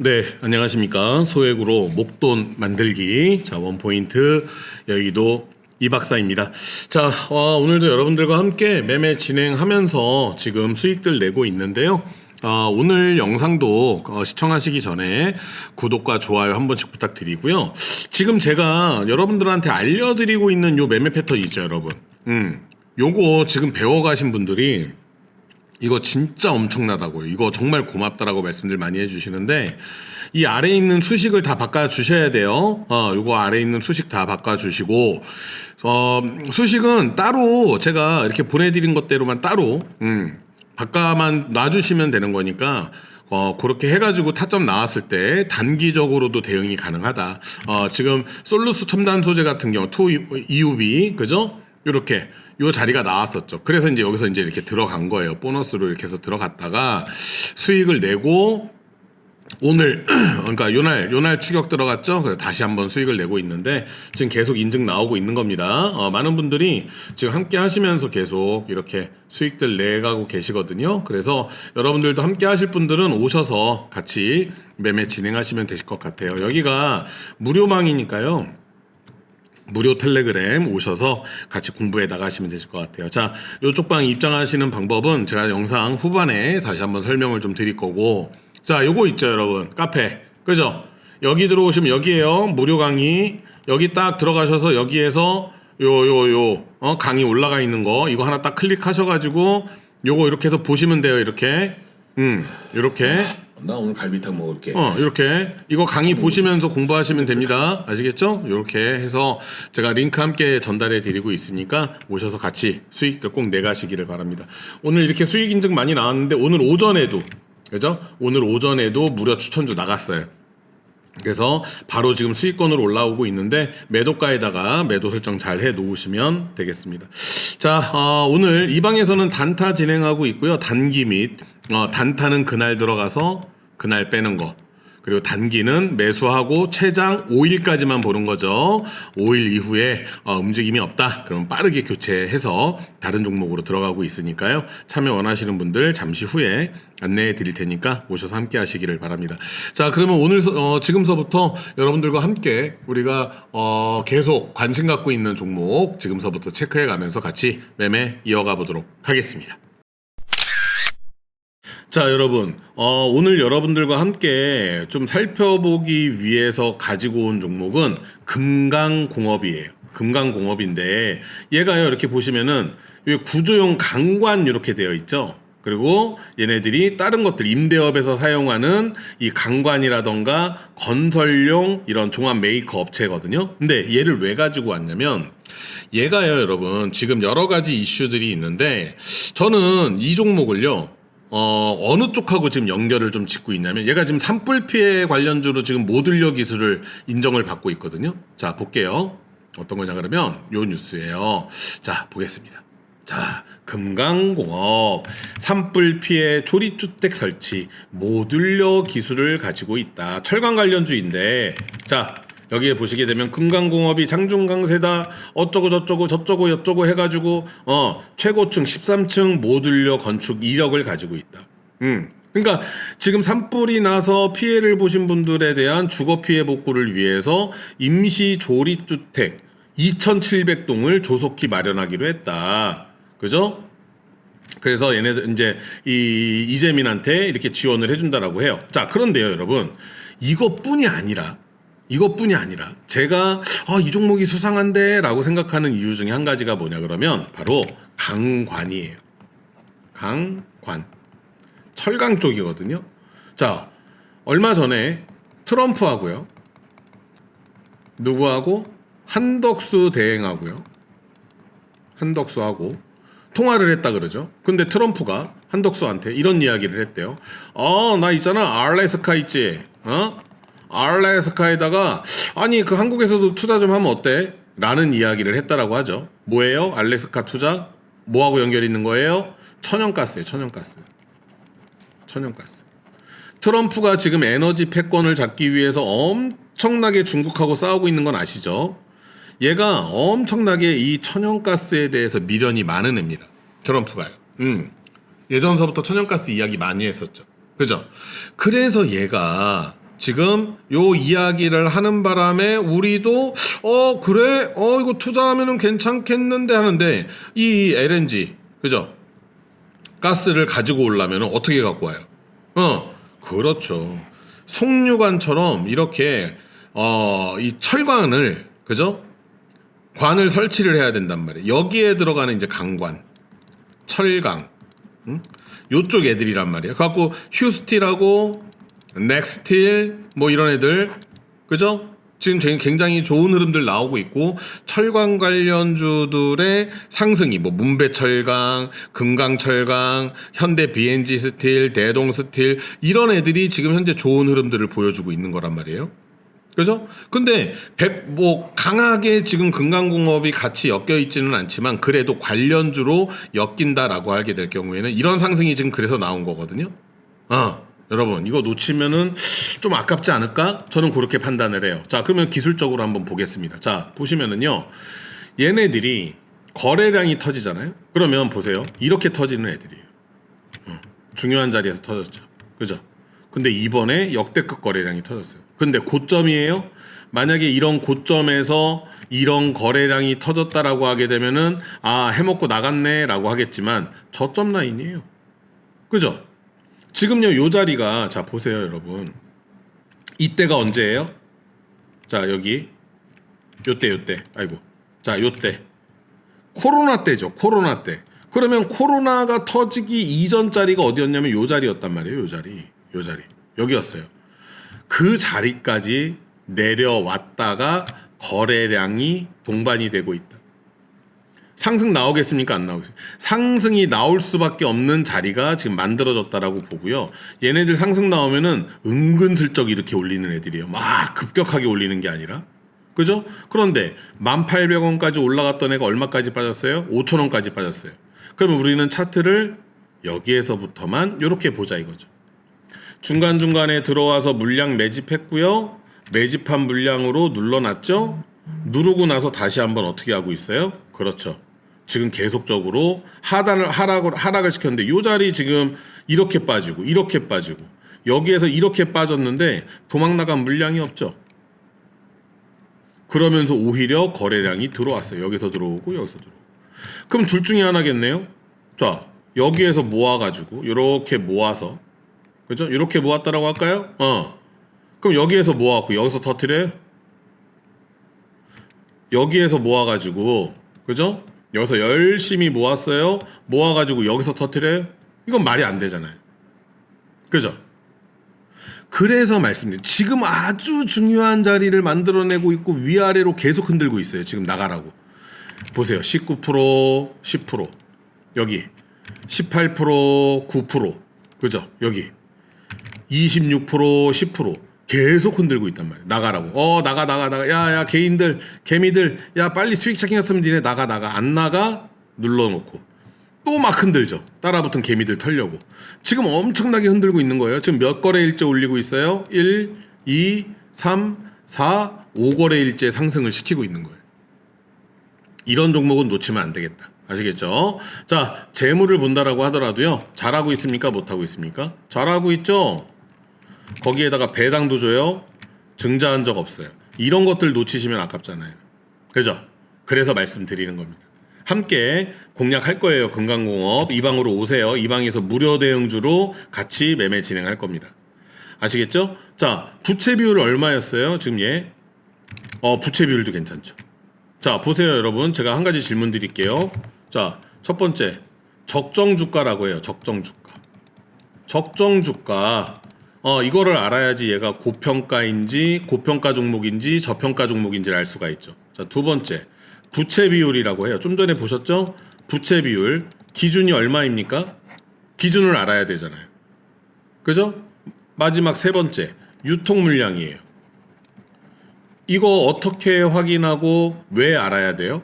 네, 안녕하십니까. 소액으로 목돈 만들기. 자, 원포인트 여의도 이 박사입니다. 자, 어, 오늘도 여러분들과 함께 매매 진행하면서 지금 수익들 내고 있는데요. 아, 오늘 영상도 어, 시청하시기 전에 구독과 좋아요 한 번씩 부탁드리고요. 지금 제가 여러분들한테 알려드리고 있는 요 매매 패턴 있죠, 여러분. 음, 요거 지금 배워가신 분들이 이거 진짜 엄청나다고요. 이거 정말 고맙다라고 말씀들 많이 해주시는데 이 아래에 있는 수식을 다 바꿔주셔야 돼요. 어, 요거 아래에 있는 수식 다 바꿔주시고 어, 수식은 따로 제가 이렇게 보내드린 것대로만 따로 음, 바꿔만 놔주시면 되는 거니까 어, 그렇게 해가지고 타점 나왔을 때 단기적으로도 대응이 가능하다. 어, 지금 솔루스 첨단 소재 같은 경우 2 EUV 그죠? 요렇게 요 자리가 나왔었죠. 그래서 이제 여기서 이제 이렇게 들어간 거예요. 보너스로 이렇게 해서 들어갔다가 수익을 내고 오늘 그러니까 요날 요날 추격 들어갔죠. 그래서 다시 한번 수익을 내고 있는데 지금 계속 인증 나오고 있는 겁니다. 어, 많은 분들이 지금 함께 하시면서 계속 이렇게 수익들 내가고 계시거든요. 그래서 여러분들도 함께 하실 분들은 오셔서 같이 매매 진행하시면 되실 것 같아요. 여기가 무료망이니까요. 무료 텔레그램 오셔서 같이 공부해 나가시면 되실 것 같아요. 자, 요쪽 방 입장하시는 방법은 제가 영상 후반에 다시 한번 설명을 좀 드릴 거고, 자, 요거 있죠, 여러분. 카페. 그죠? 여기 들어오시면 여기에요. 무료 강의. 여기 딱 들어가셔서 여기에서 요, 요, 요, 어, 강의 올라가 있는 거, 이거 하나 딱 클릭하셔가지고, 요거 이렇게 해서 보시면 돼요, 이렇게. 음, 이렇게. 나 오늘 갈비탕 먹을게. 어, 이렇게 이거 강의 보시면서 공부하시면 됩니다. 아시겠죠? 이렇게 해서 제가 링크 함께 전달해 드리고 있으니까 오셔서 같이 수익들 꼭 내가시기를 바랍니다. 오늘 이렇게 수익 인증 많이 나왔는데 오늘 오전에도 그죠? 오늘 오전에도 무려 추천주 나갔어요. 그래서 바로 지금 수익권으로 올라오고 있는데 매도가에다가 매도 설정 잘 해 놓으시면 되겠습니다. 자, 어, 오늘 이 방에서는 단타 진행하고 있고요. 단기 및 어, 단타는 그날 들어가서 그날 빼는 거. 그리고 단기는 매수하고 최장 5일까지만 보는 거죠. 5일 이후에 어, 움직임이 없다. 그러면 빠르게 교체해서 다른 종목으로 들어가고 있으니까요. 참여 원하시는 분들 잠시 후에 안내해 드릴 테니까 오셔서 함께 하시기를 바랍니다. 자, 그러면 오늘 어, 지금서부터 여러분들과 함께 우리가 어, 계속 관심 갖고 있는 종목 지금서부터 체크해 가면서 같이 매매 이어가 보도록 하겠습니다. 자, 여러분. 어, 오늘 여러분들과 함께 좀 살펴보기 위해서 가지고 온 종목은 금강공업이에요. 금강공업인데 얘가요, 이렇게 보시면은 이 구조용 강관 이렇게 되어 있죠. 그리고 얘네들이 다른 것들 임대업에서 사용하는 이 강관이라던가 건설용 이런 종합 메이커 업체거든요. 근데 얘를 왜 가지고 왔냐면 얘가요, 여러분. 지금 여러 가지 이슈들이 있는데 저는 이 종목을요. 어, 어느 쪽하고 지금 연결을 좀 짓고 있냐면 얘가 지금 산불 피해 관련주로 지금 모듈러 기술을 인정을 받고 있거든요. 자, 볼게요. 어떤 거냐 그러면 요 뉴스예요. 자, 보겠습니다. 자, 금강공업 산불 피해 조립주택 설치 모듈러 기술을 가지고 있다. 철강 관련주인데 자, 여기에 보시게 되면 금강공업이 장중강세다 어쩌고 저쩌고 저쩌고 여쩌고 해가지고 어 최고층 13층 모듈러 건축 이력을 가지고 있다. 음. 그러니까 지금 산불이 나서 피해를 보신 분들에 대한 주거 피해 복구를 위해서 임시 조립 주택 2,700동을 조속히 마련하기로 했다. 그죠? 그래서 얘네들 이제 이 이재민한테 이렇게 지원을 해준다라고 해요. 자 그런데요, 여러분 이것뿐이 아니라 이것뿐이 아니라 제가 아, 이 종목이 수상한데 라고 생각하는 이유 중에 한 가지가 뭐냐 그러면 바로 강관이에요. 강관 철강 쪽이거든요. 자 얼마 전에 트럼프하고요. 누구하고 한덕수 대행하고요. 한덕수하고 통화를 했다 그러죠. 근데 트럼프가 한덕수한테 이런 이야기를 했대요. 어, 나 있잖아. 알래스카 있지. 어? 알래스카에다가 아니 그 한국에서도 투자 좀 하면 어때? 라는 이야기를 했다라고 하죠. 뭐예요? 알래스카 투자? 뭐하고 연결이 있는 거예요? 천연가스예요. 천연가스. 천연가스. 트럼프가 지금 에너지 패권을 잡기 위해서 엄청나게 중국하고 싸우고 있는 건 아시죠? 얘가 엄청나게 이 천연가스에 대해서 미련이 많은 애입니다. 트럼프가요. 음. 예전서부터 천연가스 이야기 많이 했었죠. 그죠? 그래서 얘가 지금 요 이야기를 하는 바람에 우리도 어 그래? 어 이거 투자하면은 괜찮겠는데 하는데 이 LNG 그죠? 가스를 가지고 오려면 어떻게 갖고 와요? 어 그렇죠. 송유관처럼 이렇게 어 이 철관을 그죠? 관을 설치를 해야 된단 말이에요. 여기에 들어가는 이제 강관 철강 응? 요쪽 애들이란 말이에요. 그래갖고 휴스틸하고 넥스틸 뭐 이런 애들 그죠? 지금 굉- 굉장히 좋은 흐름들 나오고 있고 철강 관련주들의 상승이 뭐 문배철강, 금강철강, 현대 BNG 스틸, 대동 스틸 이런 애들이 지금 현재 좋은 흐름들을 보여주고 있는 거란 말이에요. 그죠? 근데 백, 뭐 강하게 지금 금강공업이 같이 엮여 있지는 않지만 그래도 관련주로 엮인다라고 하게 될 경우에는 이런 상승이 지금 그래서 나온 거거든요. 어, 여러분 이거 놓치면은 좀 아깝지 않을까? 저는 그렇게 판단을 해요. 자, 그러면 기술적으로 한번 보겠습니다. 자, 보시면은요. 얘네들이 거래량이 터지잖아요. 그러면 보세요. 이렇게 터지는 애들이에요. 어, 중요한 자리에서 터졌죠. 그죠? 근데 이번에 역대급 거래량이 터졌어요. 근데 고점이에요. 만약에 이런 고점에서 이런 거래량이 터졌다라고 하게 되면은 아 해먹고 나갔네라고 하겠지만 저점 라인이에요. 그죠? 지금요 요 자리가 자 보세요 여러분. 이때가 언제예요? 자 여기. 요때 요때. 아이고. 자 요때. 코로나 때죠 코로나 때. 그러면 코로나가 터지기 이전 자리가 어디였냐면 요 자리였단 말이에요 요 자리. 요 자리. 여기였어요. 그 자리까지 내려왔다가 거래량이 동반이 되고 있다 상승 나오겠습니까? 안 나오겠습니까? 상승이 나올 수밖에 없는 자리가 지금 만들어졌다라고 보고요. 얘네들 상승 나오면은 은근슬쩍 이렇게 올리는 애들이에요. 막 급격하게 올리는 게 아니라. 그죠? 그런데 1,800원까지 올라갔던 애가 얼마까지 빠졌어요? 5,000원까지 빠졌어요. 그러면 우리는 차트를 여기에서부터만 이렇게 보자 이거죠. 중간중간에 들어와서 물량 매집했고요. 매집한 물량으로 눌러놨죠. 누르고 나서 다시 한번 어떻게 하고 있어요? 그렇죠. 지금 계속적으로 하단을 하락을 하락을 시켰는데 요 자리 지금 이렇게 빠지고 이렇게 빠지고 여기에서 이렇게 빠졌는데 도망 나간 물량이 없죠. 그러면서 오히려 거래량이 들어왔어요. 여기서 들어오고 여기서 들어오고. 그럼 둘 중에 하나겠네요. 자 여기에서 모아 가지고 이렇게 모아서 그죠? 이렇게 모았다라고 할까요? 어. 그럼 여기에서 모아갖고 여기서 터트려요? 여기에서 모아가지고 그죠? 여기서 열심히 모았어요. 모아가지고 여기서 터트려요? 이건 말이 안 되잖아요. 그죠? 그래서 말씀드린 지금 아주 중요한 자리를 만들어내고 있고 위아래로 계속 흔들고 있어요. 지금 나가라고. 보세요. 19% 10% 여기 18% 9% 그죠? 여기 26% 10% 계속 흔들고 있단 말이야. 나가라고. 어 나가 나가 나가. 야 야 개인들 개미들 야 빨리 수익 체킹했으면 니네 나가 나가 안 나가 눌러놓고 또 막 흔들죠. 따라붙은 개미들 털려고. 지금 엄청나게 흔들고 있는 거예요. 지금 몇 거래일째 올리고 있어요? 1, 2, 3, 4, 5거래일째 상승을 시키고 있는 거예요. 이런 종목은 놓치면 안 되겠다. 아시겠죠? 자, 재물을 본다라고 하더라도요. 잘하고 있습니까? 못하고 있습니까? 잘하고 있죠? 거기에다가 배당도 줘요. 증자한 적 없어요. 이런 것들 놓치시면 아깝잖아요. 그죠? 그래서 말씀드리는 겁니다. 함께 공략할 거예요. 금강공업. 이 방으로 오세요. 이 방에서 무료 대응주로 같이 매매 진행할 겁니다. 아시겠죠? 자, 부채 비율 얼마였어요? 지금 얘. 어, 부채 비율도 괜찮죠. 자, 보세요, 여러분. 제가 한 가지 질문 드릴게요. 자, 첫 번째. 적정 주가라고 해요. 적정 주가. 적정 주가. 어, 이거를 알아야지 얘가 고평가인지 고평가 종목인지 저평가 종목인지를 알 수가 있죠. 자, 두 번째. 부채 비율이라고 해요. 좀 전에 보셨죠? 부채 비율. 기준이 얼마입니까? 기준을 알아야 되잖아요. 그죠? 마지막 세 번째. 유통 물량이에요. 이거 어떻게 확인하고 왜 알아야 돼요?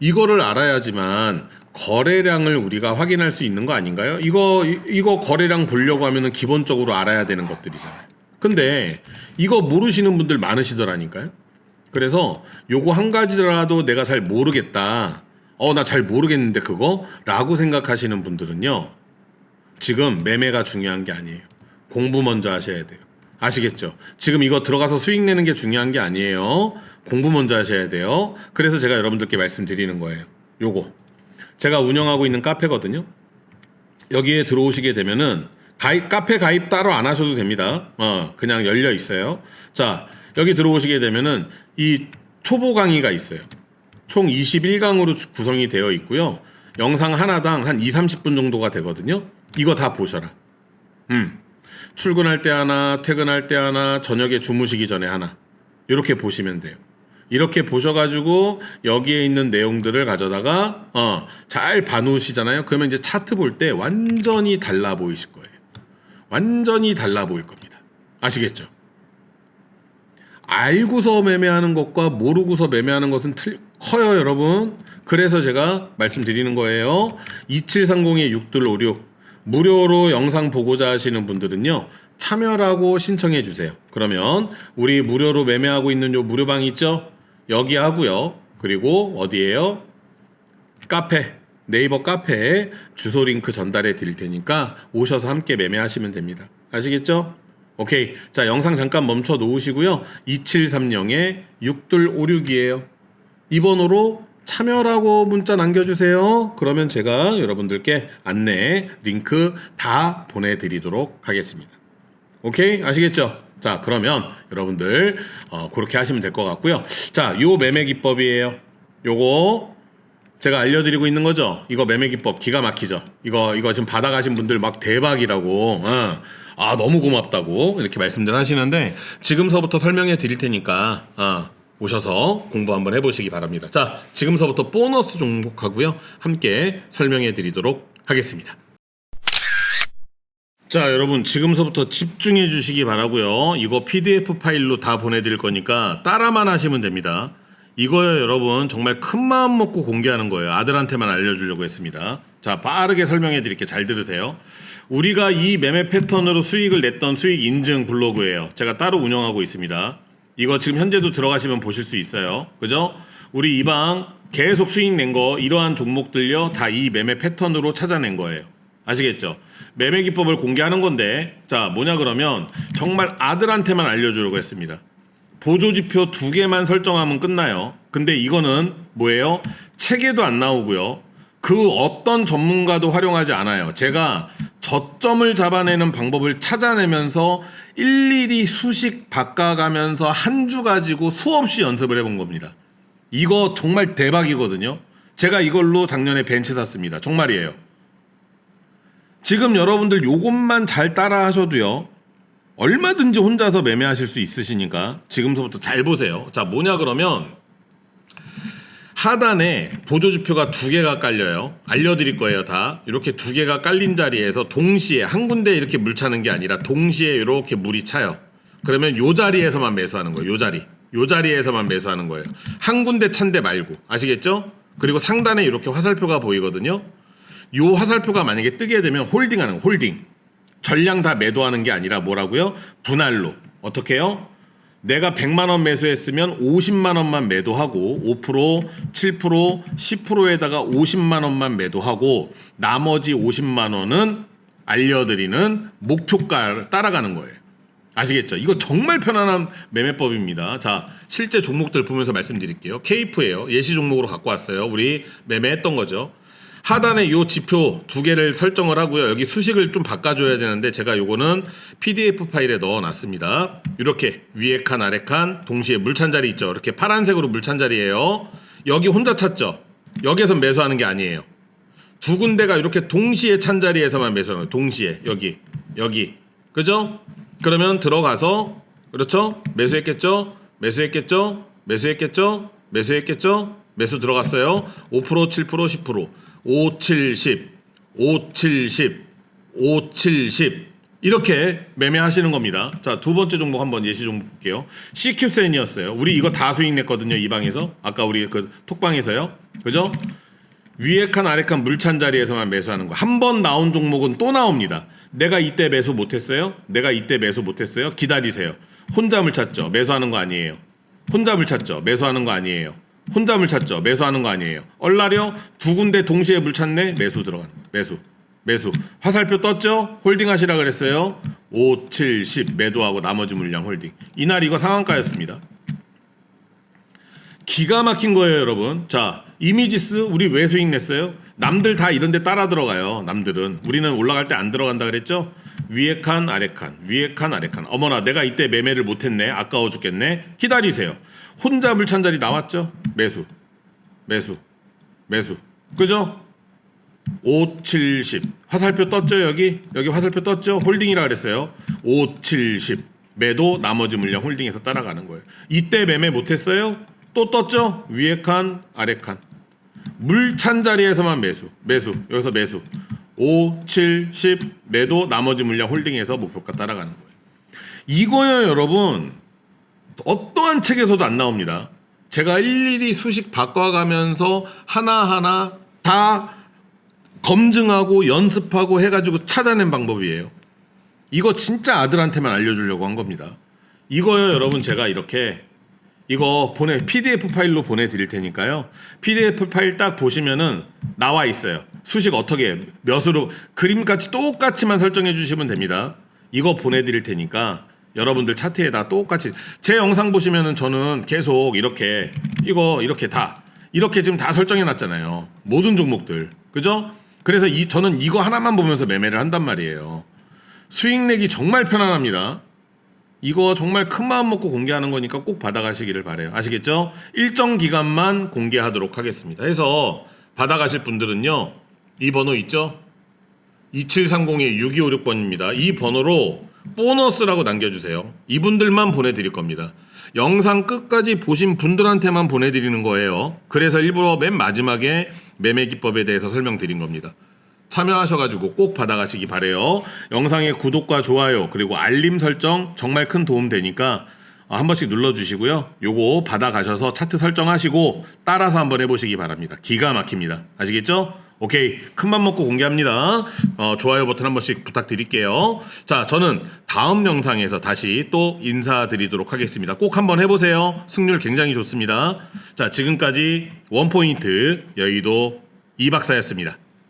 이거를 알아야지만 거래량을 우리가 확인할 수 있는 거 아닌가요? 이거 이- 이거 거래량 보려고 하면은 기본적으로 알아야 되는 것들이잖아요. 근데 이거 모르시는 분들 많으시더라니까요. 그래서 요거 한 가지라도 내가 잘 모르겠다. 어, 나 잘 모르겠는데 그거? 라고 생각하시는 분들은요. 지금 매매가 중요한 게 아니에요. 공부 먼저 하셔야 돼요. 아시겠죠? 지금 이거 들어가서 수익 내는 게 중요한 게 아니에요. 공부 먼저 하셔야 돼요. 그래서 제가 여러분들께 말씀드리는 거예요. 요거. 제가 운영하고 있는 카페거든요. 여기에 들어오시게 되면은 가입 카페 가입 따로 안 하셔도 됩니다. 어, 그냥 열려 있어요. 자, 여기 들어오시게 되면은 이 초보 강의가 있어요. 총 21강으로 구성이 되어 있고요. 영상 하나당 한 2, 30분 정도가 되거든요. 이거 다 보셔라. 음. 출근할 때 하나, 퇴근할 때 하나, 저녁에 주무시기 전에 하나. 이렇게 보시면 돼요. 이렇게 보셔가지고 여기에 있는 내용들을 가져다가 어, 잘 봐놓으시잖아요. 그러면 이제 차트 볼 때 완전히 달라 보이실 거예요. 완전히 달라 보일 겁니다. 아시겠죠? 알고서 매매하는 것과 모르고서 매매하는 것은 틀, 커요, 여러분. 그래서 제가 말씀드리는 거예요. 2730의 6256 무료로 영상 보고자 하시는 분들은요. 참여라고 신청해 주세요. 그러면 우리 무료로 매매하고 있는 요 무료방 있죠? 여기 하고요. 그리고 어디에요? 카페 네이버 카페에 주소 링크 전달해 드릴 테니까 오셔서 함께 매매하시면 됩니다. 아시겠죠? 오케이. 자, 영상 잠깐 멈춰 놓으시고요. 2730에 6256이에요. 이 번호로 참여라고 문자 남겨주세요. 그러면 제가 여러분들께 안내 링크 다 보내드리도록 하겠습니다. 오케이 아시겠죠? 자 그러면 여러분들 어, 그렇게 하시면 될 것 같고요. 자 요 매매 기법이에요. 요거 제가 알려드리고 있는 거죠. 이거 매매 기법 기가 막히죠. 이거 이거 지금 받아가신 분들 막 대박이라고. 어. 아 너무 고맙다고 이렇게 말씀들 하시는데 지금서부터 설명해 드릴 테니까 어, 오셔서 공부 한번 해보시기 바랍니다. 자 지금서부터 보너스 종목하고요 함께 설명해 드리도록 하겠습니다. 자, 여러분 지금서부터 집중해 주시기 바라고요. 이거 PDF 파일로 다 보내드릴 거니까 따라만 하시면 됩니다. 이거요, 여러분 정말 큰 마음 먹고 공개하는 거예요. 아들한테만 알려주려고 했습니다. 자, 빠르게 설명해 드릴게요. 잘 들으세요. 우리가 이 매매 패턴으로 수익을 냈던 수익 인증 블로그예요. 제가 따로 운영하고 있습니다. 이거 지금 현재도 들어가시면 보실 수 있어요. 그죠? 우리 이 방 계속 수익 낸 거 이러한 종목들요 다 이 매매 패턴으로 찾아낸 거예요. 아시겠죠? 매매 기법을 공개하는 건데 자 뭐냐 그러면 정말 아들한테만 알려주려고 했습니다. 보조 지표 두 개만 설정하면 끝나요. 근데 이거는 뭐예요? 책에도 안 나오고요. 그 어떤 전문가도 활용하지 않아요. 제가 저점을 잡아내는 방법을 찾아내면서 일일이 수식 바꿔가면서 한 주 가지고 수없이 연습을 해본 겁니다. 이거 정말 대박이거든요. 제가 이걸로 작년에 벤츠 샀습니다. 정말이에요. 지금 여러분들 요것만 잘 따라 하셔도요. 얼마든지 혼자서 매매하실 수 있으시니까 지금서부터 잘 보세요. 자, 뭐냐 그러면 하단에 보조 지표가 두 개가 깔려요. 알려드릴 거예요, 다. 이렇게 두 개가 깔린 자리에서 동시에 한 군데 이렇게 물 차는 게 아니라 동시에 이렇게 물이 차요. 그러면 요 자리에서만 매수하는 거예요. 요 자리. 요 자리에서만 매수하는 거예요. 한 군데 찬 데 말고. 아시겠죠? 그리고 상단에 이렇게 화살표가 보이거든요. 요 화살표가 만약에 뜨게 되면 홀딩하는 거, 홀딩. 전량 다 매도하는 게 아니라 뭐라고요? 분할로. 어떻게 해요? 내가 100만 원 매수했으면 50만 원만 매도하고 5%, 7%, 10%에다가 50만 원만 매도하고 나머지 50만 원은 알려드리는 목표가를 따라가는 거예요. 아시겠죠? 이거 정말 편안한 매매법입니다. 자, 실제 종목들 보면서 말씀드릴게요. 케이프예요. 예시 종목으로 갖고 왔어요. 우리 매매했던 거죠. 하단에 요 지표 두 개를 설정을 하고요. 여기 수식을 좀 바꿔줘야 되는데 제가 요거는 PDF 파일에 넣어놨습니다. 이렇게 위에 칸 아래 칸 동시에 물찬 자리 있죠. 이렇게 파란색으로 물찬 자리예요. 여기 혼자 찾죠. 여기에서 매수하는 게 아니에요. 두 군데가 이렇게 동시에 찬 자리에서만 매수하는 거예요. 동시에 여기 여기 그죠? 그러면 들어가서 그렇죠? 매수했겠죠? 매수했겠죠? 매수했겠죠? 매수했겠죠? 매수 들어갔어요. 5%, 7%, 10%, 5, 7, 10, 5, 7, 10, 5, 7, 10 이렇게 매매하시는 겁니다. 자, 두 번째 종목 한번 예시 종목 볼게요. CQ센이었어요. 우리 이거 다 수익 냈거든요. 이 방에서. 아까 우리 그 톡방에서요. 그죠? 위에 칸 아래 칸 물찬 자리에서만 매수하는 거. 한 번 나온 종목은 또 나옵니다. 내가 이때 매수 못 했어요? 내가 이때 매수 못 했어요? 기다리세요. 혼자 물 찾죠. 매수하는 거 아니에요. 혼자 물 찾죠. 매수하는 거 아니에요. 혼자 물 찾죠. 매수하는 거 아니에요. 얼라려 두 군데 동시에 물 찾네. 매수 들어가는 거. 매수. 매수. 화살표 떴죠? 홀딩 하시라 그랬어요. 5, 7, 10 매도하고 나머지 물량 홀딩. 이날 이거 상한가였습니다. 기가 막힌 거예요, 여러분. 자, 이미지스 우리 왜 수익 냈어요? 남들 다 이런 데 따라 들어가요. 남들은. 우리는 올라갈 때 안 들어간다 그랬죠? 위에 칸, 아래 칸. 위에 칸, 아래 칸. 어머나, 내가 이때 매매를 못 했네. 아까워 죽겠네. 기다리세요. 혼자 물찬자리 나왔죠? 매수. 매수. 매수. 그죠? 5, 7, 10. 화살표 떴죠, 여기? 여기 화살표 떴죠? 홀딩이라 그랬어요. 5, 7, 10. 매도 나머지 물량 홀딩해서 따라가는 거예요. 이때 매매 못 했어요? 또 떴죠? 위에 칸, 아래 칸. 물찬 자리에서만 매수. 매수. 여기서 매수. 5, 7, 10 매도 나머지 물량 홀딩해서 목표가 따라가는 거예요. 이거요, 여러분. 어떠한 책에서도 안 나옵니다. 제가 일일이 수식 바꿔가면서 하나하나 다 검증하고 연습하고 해가지고 찾아낸 방법이에요. 이거 진짜 아들한테만 알려주려고 한 겁니다. 이거요, 여러분 제가 이렇게 이거 보내 PDF 파일로 보내드릴 테니까요. PDF 파일 딱 보시면은 나와 있어요. 수식 어떻게 몇으로 그림같이 똑같이만 설정해 주시면 됩니다. 이거 보내드릴 테니까 여러분들 차트에다 똑같이 제 영상 보시면은 저는 계속 이렇게 이거 이렇게 다 이렇게 지금 다 설정해 놨잖아요. 모든 종목들 그죠? 그래서 이 저는 이거 하나만 보면서 매매를 한단 말이에요. 수익 내기 정말 편안합니다. 이거 정말 큰 마음 먹고 공개하는 거니까 꼭 받아가시기를 바래요. 아시겠죠? 일정 기간만 공개하도록 하겠습니다. 해서 받아가실 분들은요. 이 번호 있죠? 2730의 6256번입니다. 이 번호로 보너스라고 남겨주세요. 이분들만 보내드릴 겁니다. 영상 끝까지 보신 분들한테만 보내드리는 거예요. 그래서 일부러 맨 마지막에 매매 기법에 대해서 설명드린 겁니다. 참여하셔가지고 꼭 받아가시기 바래요. 영상의 구독과 좋아요 그리고 알림 설정 정말 큰 도움 되니까 어, 한 번씩 눌러주시고요. 요거 받아가셔서 차트 설정하시고 따라서 한번 해보시기 바랍니다. 기가 막힙니다. 아시겠죠? 오케이 큰맘 먹고 공개합니다. 어, 좋아요 버튼 한 번씩 부탁드릴게요. 자 저는 다음 영상에서 다시 또 인사드리도록 하겠습니다. 꼭 한번 해보세요. 승률 굉장히 좋습니다. 자 지금까지 원포인트 여의도 이박사였습니다.